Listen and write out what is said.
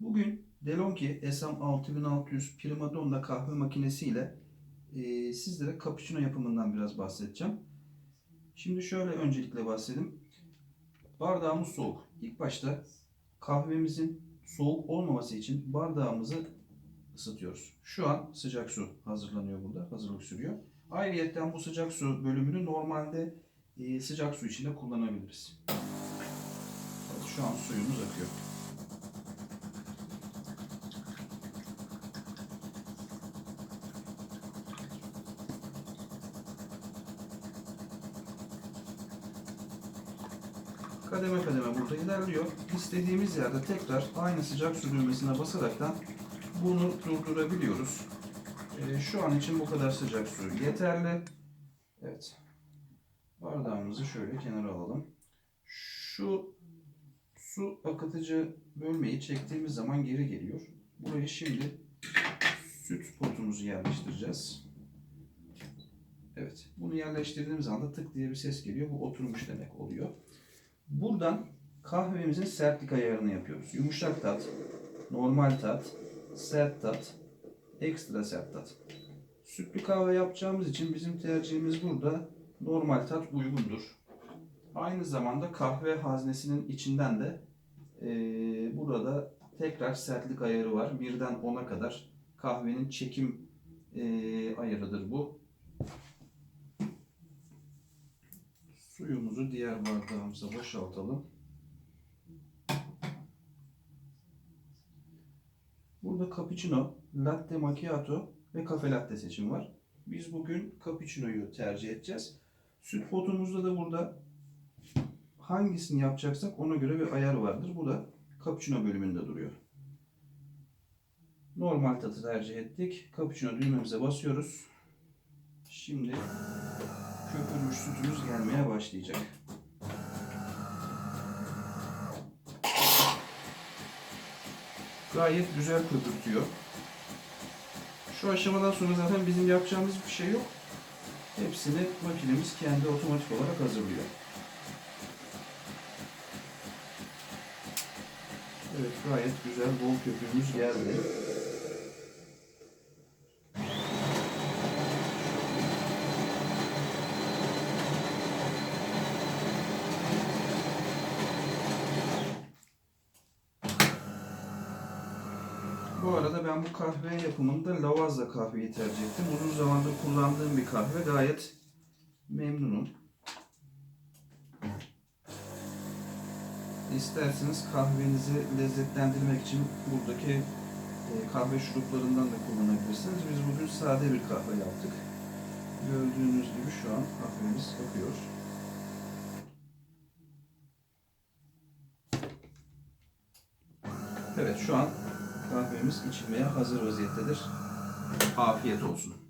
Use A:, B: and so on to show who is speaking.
A: Bugün Delonghi SM6600 Primadonna kahve makinesiyle e, sizlere cappuccino yapımından biraz bahsedeceğim. Şimdi şöyle öncelikle bahsedeyim. Bardağımız soğuk. İlk başta kahvemizin soğuk olmaması için bardağımızı ısıtıyoruz. Şu an sıcak su hazırlanıyor burada. Hazırlık sürüyor. Ayrıyeten bu sıcak su bölümünü normalde e, sıcak su içinde kullanabiliriz. Şu an suyumuz akıyor. Kademe kademe burada ilerliyor. İstediğimiz yerde tekrar aynı sıcak su düğmesine basaraktan bunu durdurabiliyoruz. Ee, şu an için bu kadar sıcak su yeterli. Evet. Bardağımızı şöyle kenara alalım. Şu su akıtıcı bölmeyi çektiğimiz zaman geri geliyor. Buraya şimdi süt potumuzu yerleştireceğiz. Evet. Bunu yerleştirdiğimiz anda tık diye bir ses geliyor. Bu oturmuş demek oluyor. Buradan kahvemizin sertlik ayarını yapıyoruz. Yumuşak tat, normal tat, sert tat, ekstra sert tat. Sütlü kahve yapacağımız için bizim tercihimiz burada normal tat uygundur. Aynı zamanda kahve haznesinin içinden de eee, burada tekrar sertlik ayarı var. Birden 10'a kadar kahvenin çekim eee, ayarıdır bu. Suyumuzu diğer bardağımıza boşaltalım. Burada cappuccino, latte macchiato ve kafe latte seçimi var. Biz bugün cappuccino'yu tercih edeceğiz. Süt potumuzda da burada hangisini yapacaksak ona göre bir ayar vardır. Bu da cappuccino bölümünde duruyor. Normal tatı tercih ettik. Cappuccino düğmemize basıyoruz. Şimdi köpürmüş sütümüz gelmeye başlayacak. Gayet güzel köpürtüyor. Şu aşamadan sonra zaten bizim yapacağımız bir şey yok. Hepsini makinemiz kendi otomatik olarak hazırlıyor. Evet gayet güzel bol köpüğümüz geldi. Bu arada ben bu kahve yapımında Lavazza kahveyi tercih ettim. Uzun zamandır kullandığım bir kahve. Gayet memnunum. İsterseniz kahvenizi lezzetlendirmek için buradaki e, kahve şuruplarından da kullanabilirsiniz. Biz bugün sade bir kahve yaptık. Gördüğünüz gibi şu an kahvemiz akıyor. Evet şu an kahvemiz içilmeye hazır vaziyettedir. Afiyet olsun.